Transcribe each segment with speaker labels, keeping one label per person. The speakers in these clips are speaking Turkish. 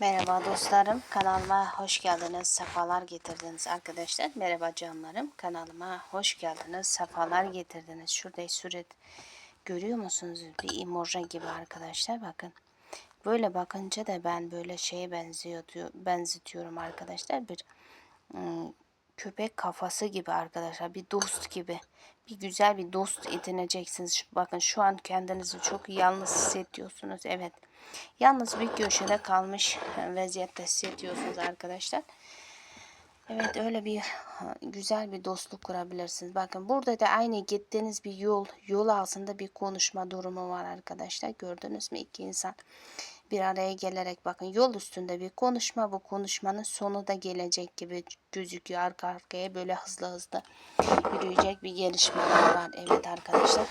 Speaker 1: Merhaba dostlarım, kanalıma hoş geldiniz, sefalar getirdiniz arkadaşlar. Merhaba canlarım, kanalıma hoş geldiniz, sefalar getirdiniz. Şurada suret görüyor musunuz? Bir emoji gibi arkadaşlar bakın. Böyle bakınca da ben böyle şeye benziyor, benzetiyorum arkadaşlar. Bir ım, köpek kafası gibi arkadaşlar, bir dost gibi. Bir güzel bir dost edineceksiniz. Bakın şu an kendinizi çok yalnız hissediyorsunuz. Evet. Yalnız bir köşede kalmış vaziyette hissediyorsunuz arkadaşlar. Evet öyle bir güzel bir dostluk kurabilirsiniz. Bakın burada da aynı gittiğiniz bir yol, yol altında bir konuşma durumu var arkadaşlar. Gördünüz mü iki insan bir araya gelerek bakın yol üstünde bir konuşma bu konuşmanın sonu da gelecek gibi gözüküyor. Arka arkaya böyle hızlı hızlı yürüyecek bir gelişmeler var. Evet arkadaşlar.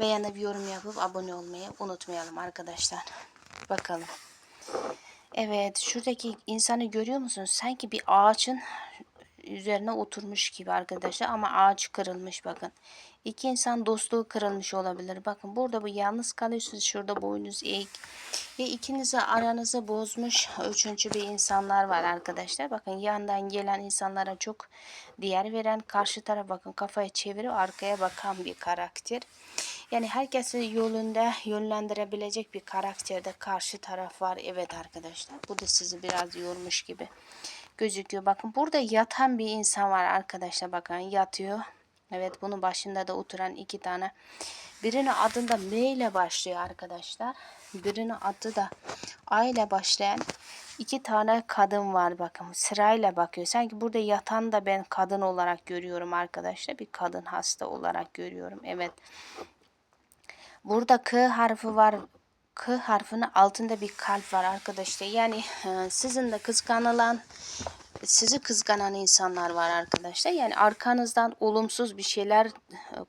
Speaker 1: Beğenip yorum yapıp abone olmayı unutmayalım arkadaşlar. Bakalım. Evet şuradaki insanı görüyor musunuz? Sanki bir ağaçın üzerine oturmuş gibi arkadaşlar ama ağaç kırılmış bakın. İki insan dostluğu kırılmış olabilir. Bakın burada bu yalnız kalıyorsunuz. Şurada boynuz eğik. Ve ikinizi aranızı bozmuş üçüncü bir insanlar var arkadaşlar. Bakın yandan gelen insanlara çok değer veren karşı taraf bakın kafayı çevirip arkaya bakan bir karakter. Yani herkesi yolunda yönlendirebilecek bir karakterde karşı taraf var. Evet arkadaşlar bu da sizi biraz yormuş gibi gözüküyor. Bakın burada yatan bir insan var arkadaşlar. Bakın yatıyor. Evet bunun başında da oturan iki tane. Birinin adında M ile başlıyor arkadaşlar. Birinin adı da A ile başlayan iki tane kadın var bakın sırayla bakıyor. Sanki burada yatan da ben kadın olarak görüyorum arkadaşlar. Bir kadın hasta olarak görüyorum. Evet. Burada K harfi var. K harfinin altında bir kalp var arkadaşlar. Yani e, sizin de kıskanılan sizi kıskanan insanlar var arkadaşlar. Yani arkanızdan olumsuz bir şeyler e,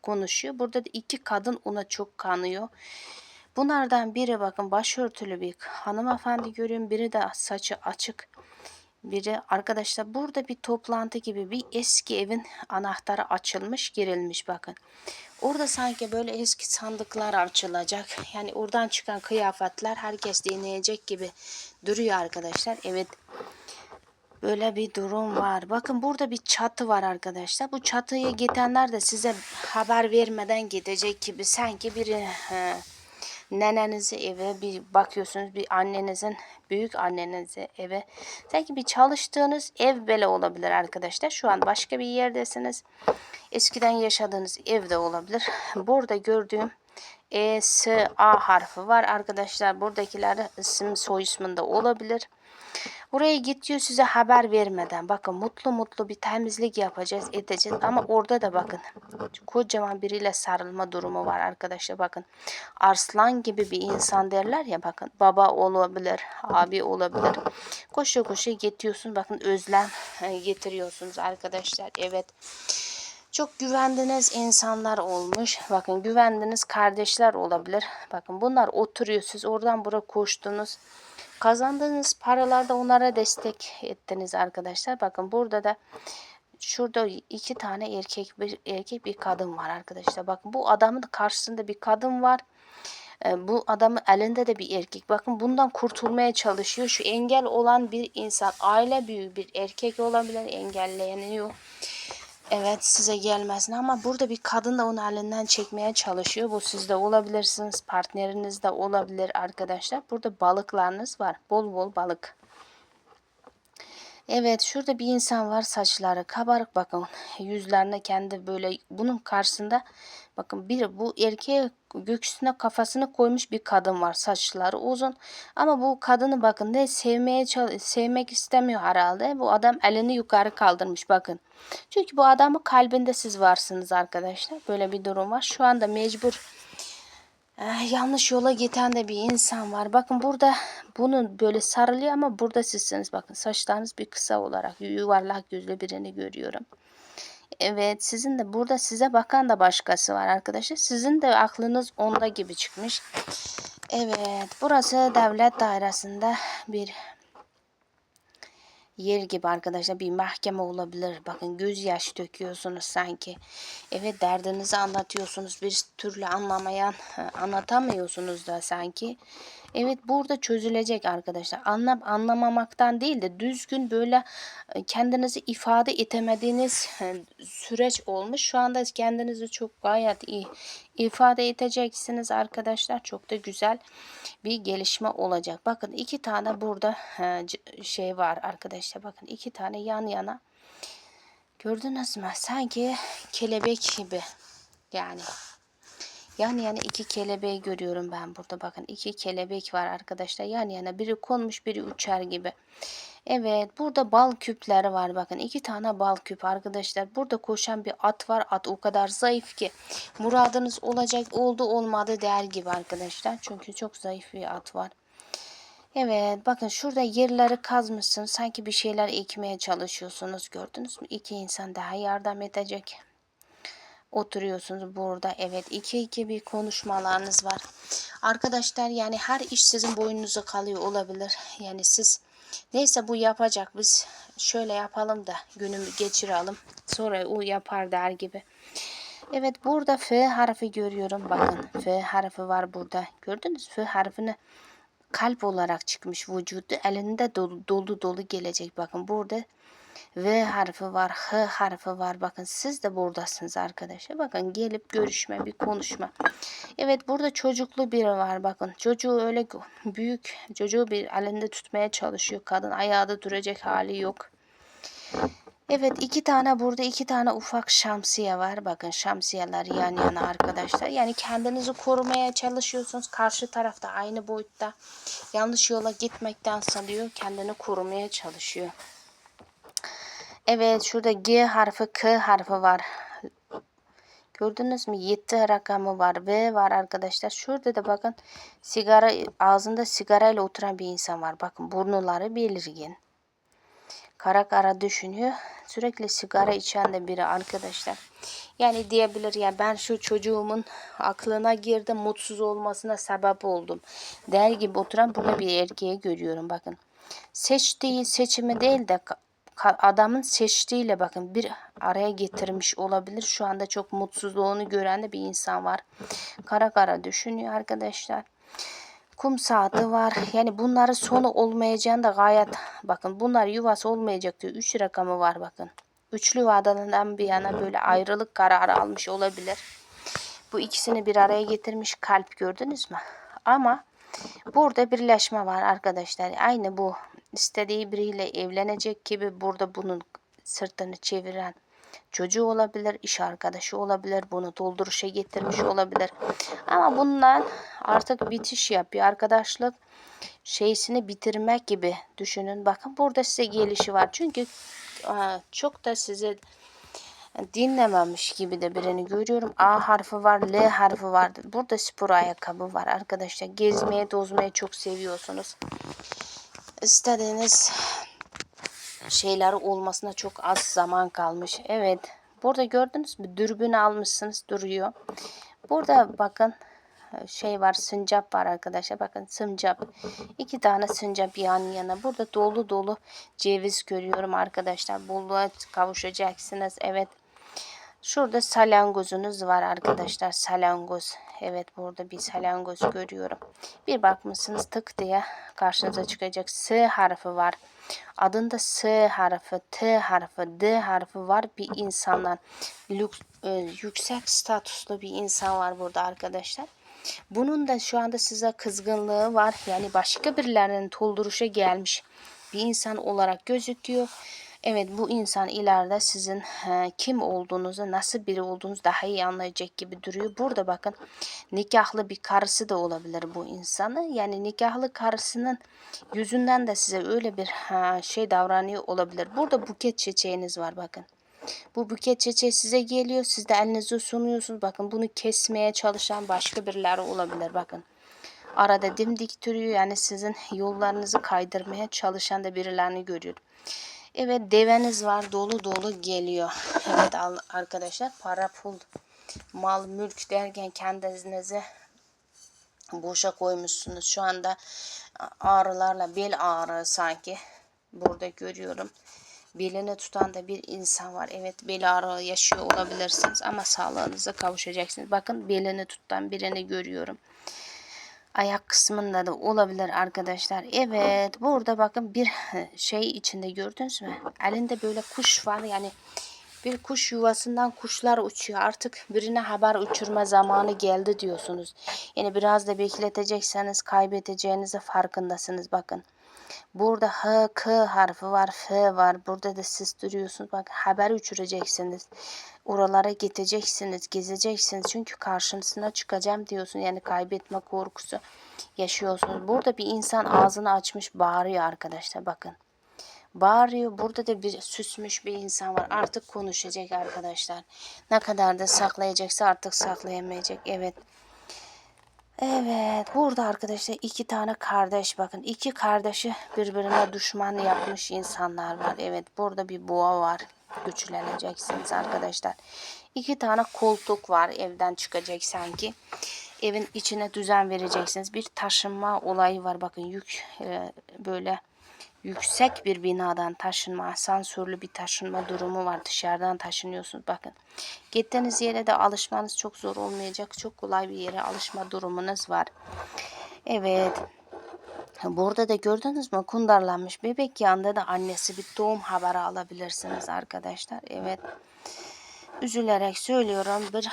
Speaker 1: konuşuyor. Burada da iki kadın ona çok kanıyor. Bunlardan biri bakın başörtülü bir hanımefendi görüyorum. Biri de saçı açık biri arkadaşlar burada bir toplantı gibi bir eski evin anahtarı açılmış girilmiş bakın. Orada sanki böyle eski sandıklar açılacak. Yani oradan çıkan kıyafetler herkes deneyecek gibi duruyor arkadaşlar. Evet böyle bir durum var. Bakın burada bir çatı var arkadaşlar. Bu çatıya gidenler de size haber vermeden gidecek gibi sanki biri... He, nenenizi eve bir bakıyorsunuz bir annenizin büyük annenizi eve. Sanki bir çalıştığınız ev bile olabilir arkadaşlar. Şu an başka bir yerdesiniz. Eskiden yaşadığınız evde olabilir. Burada gördüğüm E, S, A harfi var arkadaşlar buradakiler isim soy isminde olabilir Buraya gidiyor size haber vermeden. Bakın mutlu mutlu bir temizlik yapacağız, edeceğiz. Ama orada da bakın kocaman biriyle sarılma durumu var arkadaşlar. Bakın arslan gibi bir insan derler ya bakın. Baba olabilir, abi olabilir. Koşu koşu getiriyorsunuz. Bakın özlem getiriyorsunuz arkadaşlar. Evet. Çok güvendiğiniz insanlar olmuş. Bakın güvendiğiniz kardeşler olabilir. Bakın bunlar oturuyor. Siz oradan buraya koştunuz. Kazandığınız paralarda onlara destek ettiniz arkadaşlar. Bakın burada da şurada iki tane erkek bir erkek bir kadın var arkadaşlar. Bakın bu adamın karşısında bir kadın var. Ee, bu adamın elinde de bir erkek. Bakın bundan kurtulmaya çalışıyor. Şu engel olan bir insan, aile büyüğü bir erkek olabilir, engelleniyor. Evet size gelmesin ama burada bir kadın da onu elinden çekmeye çalışıyor. Bu sizde olabilirsiniz. Partneriniz de olabilir arkadaşlar. Burada balıklarınız var. Bol bol balık. Evet şurada bir insan var saçları kabarık bakın yüzlerine kendi böyle bunun karşısında bakın bir bu erkeğe göğsüne kafasını koymuş bir kadın var saçları uzun. Ama bu kadını bakın ne sevmeye sevmek istemiyor herhalde bu adam elini yukarı kaldırmış bakın. Çünkü bu adamın kalbinde siz varsınız arkadaşlar böyle bir durum var. Şu anda mecbur Eh, yanlış yola giden de bir insan var. Bakın burada bunun böyle sarılıyor ama burada sizsiniz. Bakın saçlarınız bir kısa olarak yuvarlak gözlü birini görüyorum. Evet sizin de burada size bakan da başkası var arkadaşlar. Sizin de aklınız onda gibi çıkmış. Evet burası devlet dairesinde bir yer gibi arkadaşlar bir mahkeme olabilir. Bakın gözyaş döküyorsunuz sanki. Evet derdinizi anlatıyorsunuz. Bir türlü anlamayan anlatamıyorsunuz da sanki. Evet burada çözülecek arkadaşlar. Anlam anlamamaktan değil de düzgün böyle e, kendinizi ifade edemediğiniz e, süreç olmuş. Şu anda kendinizi çok gayet iyi ifade edeceksiniz arkadaşlar. Çok da güzel bir gelişme olacak. Bakın iki tane burada e, şey var arkadaşlar. Bakın iki tane yan yana. Gördünüz mü? Sanki kelebek gibi. Yani yan yana iki kelebeği görüyorum ben burada. Bakın. İki kelebek var arkadaşlar. Yan yana biri konmuş biri uçar gibi. Evet burada bal küpleri var bakın. İki tane bal küp arkadaşlar. Burada koşan bir at var. At o kadar zayıf ki muradınız olacak oldu olmadı der gibi arkadaşlar. Çünkü çok zayıf bir at var. Evet bakın şurada yerleri kazmışsın. Sanki bir şeyler ekmeye çalışıyorsunuz. Gördünüz mü? İki insan daha yardım edecek oturuyorsunuz burada. Evet iki iki bir konuşmalarınız var. Arkadaşlar yani her iş sizin boynunuza kalıyor olabilir. Yani siz neyse bu yapacak biz şöyle yapalım da günümü geçirelim. Sonra o yapar der gibi. Evet burada F harfi görüyorum. Bakın F harfi var burada. Gördünüz? F harfini kalp olarak çıkmış vücudu. Elinde dolu dolu, dolu gelecek. Bakın burada V harfi var, H harfi var. Bakın siz de buradasınız arkadaşlar. Bakın gelip görüşme, bir konuşma. Evet burada çocuklu biri var. Bakın çocuğu öyle büyük, çocuğu bir elinde tutmaya çalışıyor. Kadın ayağda duracak hali yok. Evet iki tane burada iki tane ufak şamsiye var. Bakın şamsiyeler yan yana arkadaşlar. Yani kendinizi korumaya çalışıyorsunuz. Karşı tarafta aynı boyutta yanlış yola gitmekten salıyor. Kendini korumaya çalışıyor. Evet şurada G harfi K harfi var. Gördünüz mü? 7 rakamı var. V var arkadaşlar. Şurada da bakın sigara ağzında sigarayla oturan bir insan var. Bakın burnuları belirgin. Kara kara düşünüyor. Sürekli sigara içen de biri arkadaşlar. Yani diyebilir ya ben şu çocuğumun aklına girdim mutsuz olmasına sebep oldum. Der gibi oturan burada bir erkeği görüyorum bakın. Seçtiği seçimi değil de adamın seçtiğiyle bakın bir araya getirmiş olabilir. Şu anda çok mutsuzluğunu gören de bir insan var. Kara kara düşünüyor arkadaşlar. Kum saati var. Yani bunların sonu olmayacağını da gayet bakın bunlar yuvası olmayacak diyor. 3 rakamı var bakın. Üçlü vadeden bir yana böyle ayrılık kararı almış olabilir. Bu ikisini bir araya getirmiş kalp gördünüz mü? Ama burada birleşme var arkadaşlar. Aynı bu istediği biriyle evlenecek gibi burada bunun sırtını çeviren çocuğu olabilir, iş arkadaşı olabilir, bunu dolduruşa getirmiş olabilir. Ama bundan artık bitiş yapıyor. Arkadaşlık şeysini bitirmek gibi düşünün. Bakın burada size gelişi var. Çünkü çok da size dinlememiş gibi de birini görüyorum. A harfi var, L harfi var. Burada spor ayakkabı var arkadaşlar. Gezmeye, tozmaya çok seviyorsunuz istediğiniz şeyler olmasına çok az zaman kalmış. Evet. Burada gördünüz mü? Dürbün almışsınız duruyor. Burada bakın şey var sincap var arkadaşlar. Bakın sincap. iki tane sincap yan yana. Burada dolu dolu ceviz görüyorum arkadaşlar. Bolluğa kavuşacaksınız. Evet. Şurada salyangozunuz var arkadaşlar. Salyangoz. Evet burada bir salyangoz görüyorum. Bir bakmışsınız tık diye karşınıza çıkacak S harfi var. Adında S harfi, T harfi, D harfi var bir insandan. Lüks, e, yüksek statüslü bir insan var burada arkadaşlar. Bunun da şu anda size kızgınlığı var. Yani başka birilerinin dolduruşa gelmiş bir insan olarak gözüküyor. Evet bu insan ileride sizin he, kim olduğunuzu, nasıl biri olduğunuzu daha iyi anlayacak gibi duruyor. Burada bakın nikahlı bir karısı da olabilir bu insanı. Yani nikahlı karısının yüzünden de size öyle bir he, şey davranıyor olabilir. Burada buket çiçeğiniz var bakın. Bu buket çiçeği size geliyor. Siz de elinizi sunuyorsunuz. Bakın bunu kesmeye çalışan başka birileri olabilir. Bakın arada dimdik duruyor. Yani sizin yollarınızı kaydırmaya çalışan da birilerini görüyorum. Evet deveniz var dolu dolu geliyor. Evet arkadaşlar para pul mal mülk derken kendinizi boşa koymuşsunuz. Şu anda ağrılarla bel ağrı sanki burada görüyorum. Belini tutan da bir insan var. Evet bel ağrı yaşıyor olabilirsiniz ama sağlığınıza kavuşacaksınız. Bakın belini tutan birini görüyorum. Ayak kısmında da olabilir arkadaşlar. Evet burada bakın bir şey içinde gördünüz mü? Elinde böyle kuş var yani bir kuş yuvasından kuşlar uçuyor. Artık birine haber uçurma zamanı geldi diyorsunuz. Yani biraz da bekletecekseniz kaybedeceğinizi farkındasınız bakın. Burada H, K harfi var, F var. Burada da siz duruyorsunuz. Bak haber uçuracaksınız. Oralara gideceksiniz, gezeceksiniz. Çünkü karşısına çıkacağım diyorsun. Yani kaybetme korkusu yaşıyorsunuz. Burada bir insan ağzını açmış bağırıyor arkadaşlar bakın. Bağırıyor. Burada da bir süsmüş bir insan var. Artık konuşacak arkadaşlar. Ne kadar da saklayacaksa artık saklayamayacak. Evet. Evet burada arkadaşlar iki tane kardeş bakın iki kardeşi birbirine düşman yapmış insanlar var. Evet burada bir boğa var güçleneceksiniz arkadaşlar. İki tane koltuk var evden çıkacak sanki. Evin içine düzen vereceksiniz. Bir taşınma olayı var bakın yük e, böyle yüksek bir binadan taşınma, asansörlü bir taşınma durumu var. Dışarıdan taşınıyorsunuz. Bakın gittiğiniz yere de alışmanız çok zor olmayacak. Çok kolay bir yere alışma durumunuz var. Evet. Burada da gördünüz mü kundarlanmış bebek yanında da annesi bir doğum haberi alabilirsiniz arkadaşlar. Evet. Üzülerek söylüyorum bir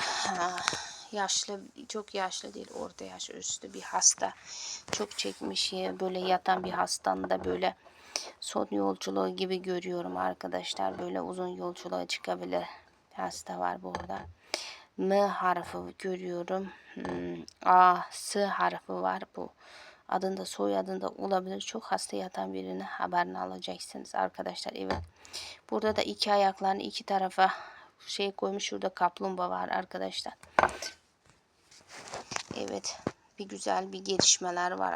Speaker 1: yaşlı çok yaşlı değil orta yaş üstü bir hasta çok çekmiş böyle yatan bir hastanın da böyle son yolculuğu gibi görüyorum arkadaşlar. Böyle uzun yolculuğa çıkabilir. Hasta var burada. M harfi görüyorum. Hmm, A, S harfi var bu. Adında soyadında olabilir. Çok hasta yatan birini haberini alacaksınız arkadaşlar. Evet. Burada da iki ayaklarını iki tarafa şey koymuş. Şurada kaplumbağa var arkadaşlar. Evet. Bir güzel bir gelişmeler var